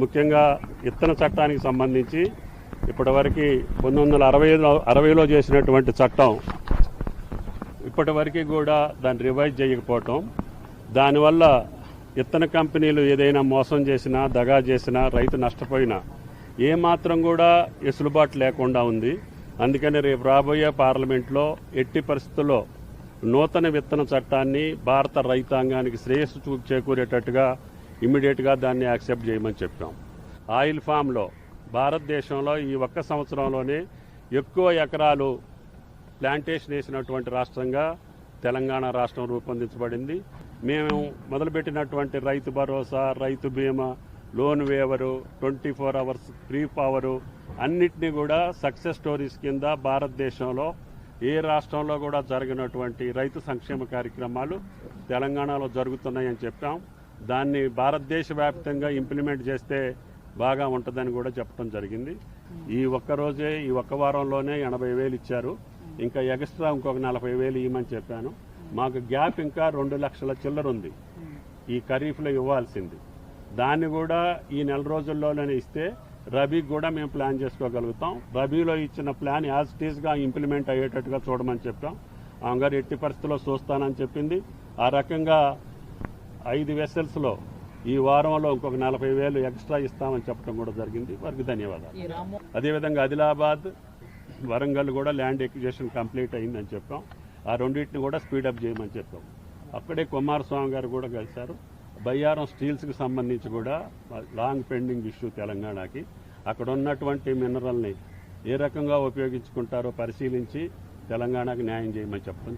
ముఖ్యంగా ఇత్తన చట్టానికి సంబంధించి ఇప్పటివరకు పంతొమ్మిది వందల అరవై అరవైలో చేసినటువంటి చట్టం ఇప్పటివరకు కూడా దాన్ని రివైజ్ చేయకపోవటం. దానివల్ల ఇత్తన కంపెనీలు ఏదైనా మోసం చేసినా దగా చేసినా రైతు నష్టపోయినా ఏమాత్రం కూడా వెసులుబాటు లేకుండా ఉంది. అందుకని రేపు రాబోయే పార్లమెంట్లో ఎట్టి పరిస్థితుల్లో నూతన విత్తన చట్టాన్ని భారత రైతాంగానికి శ్రేయస్సు చూ చేకూరేటట్టుగా ఇమ్మీడియట్గా దాన్ని యాక్సెప్ట్ చేయమని చెప్పాం. ఆయిల్ ఫామ్లో భారతదేశంలో ఈ ఒక్క సంవత్సరంలోనే ఎక్కువ ఎకరాలు ప్లాంటేషన్ వేసినటువంటి రాష్ట్రంగా తెలంగాణ రాష్ట్రం రూపొందించబడింది. మేము మొదలుపెట్టినటువంటి రైతు భరోసా రైతు బీమా loan waiver twenty four hours free power అన్నిటినీ కూడా సక్సెస్ స్టోరీస్ కింద భారతదేశంలో ఏ రాష్ట్రంలో కూడా జరిగినటువంటి రైతు సంక్షేమ కార్యక్రమాలు తెలంగాణలో జరుగుతున్నాయని చెప్పాం. దాన్ని భారతదేశ వ్యాప్తంగా ఇంప్లిమెంట్ చేస్తే బాగా ఉంటుందని కూడా చెప్పడం జరిగింది. ఈ ఒక్క రోజే ఈ ఒక్క వారంలోనే ఎనభై వేలు ఇచ్చారు. ఇంకా ఎక్స్ట్రా ఇంకొక నలభై వేలు ఇవ్వమని చెప్పాను. మాకు గ్యాప్ ఇంకా రెండు లక్షల చిల్లర ఉంది. ఈ ఖరీఫ్లో ఇవ్వాల్సింది. దాన్ని కూడా ఈ నెల రోజుల్లోనే ఇస్తే రబీకి కూడా మేము ప్లాన్ చేసుకోగలుగుతాం. రబీలో ఇచ్చిన ప్లాన్ యాజ్ టీజ్గా ఇంప్లిమెంట్ అయ్యేటట్టుగా చూడమని చెప్పాం. ఆమె గారు ఎట్టి పరిస్థితుల్లో చూస్తానని చెప్పింది. ఆ రకంగా ఐదు వెసల్స్లో ఈ వారంలో ఇంకొక నలభై వేలు ఎక్స్ట్రా ఇస్తామని చెప్పడం కూడా జరిగింది. వారికి ధన్యవాదాలు. అదేవిధంగా ఆదిలాబాద్ వరంగల్ కూడా ల్యాండ్ ఎక్విజేషన్ కంప్లీట్ అయిందని చెప్పాం. ఆ రెండింటిని కూడా స్పీడప్ చేయమని చెప్పాం. అక్కడే కుమారస్వామి గారు కూడా కలిశారు. బయ్యారం స్టీల్స్కి సంబంధించి కూడా లాంగ్ పెండింగ్ ఇష్యూ తెలంగాణకి. అక్కడ ఉన్నటువంటి మినరల్ని ఏ రకంగా ఉపయోగించుకుంటారో పరిశీలించి తెలంగాణకి న్యాయం చేయమని చెప్పడం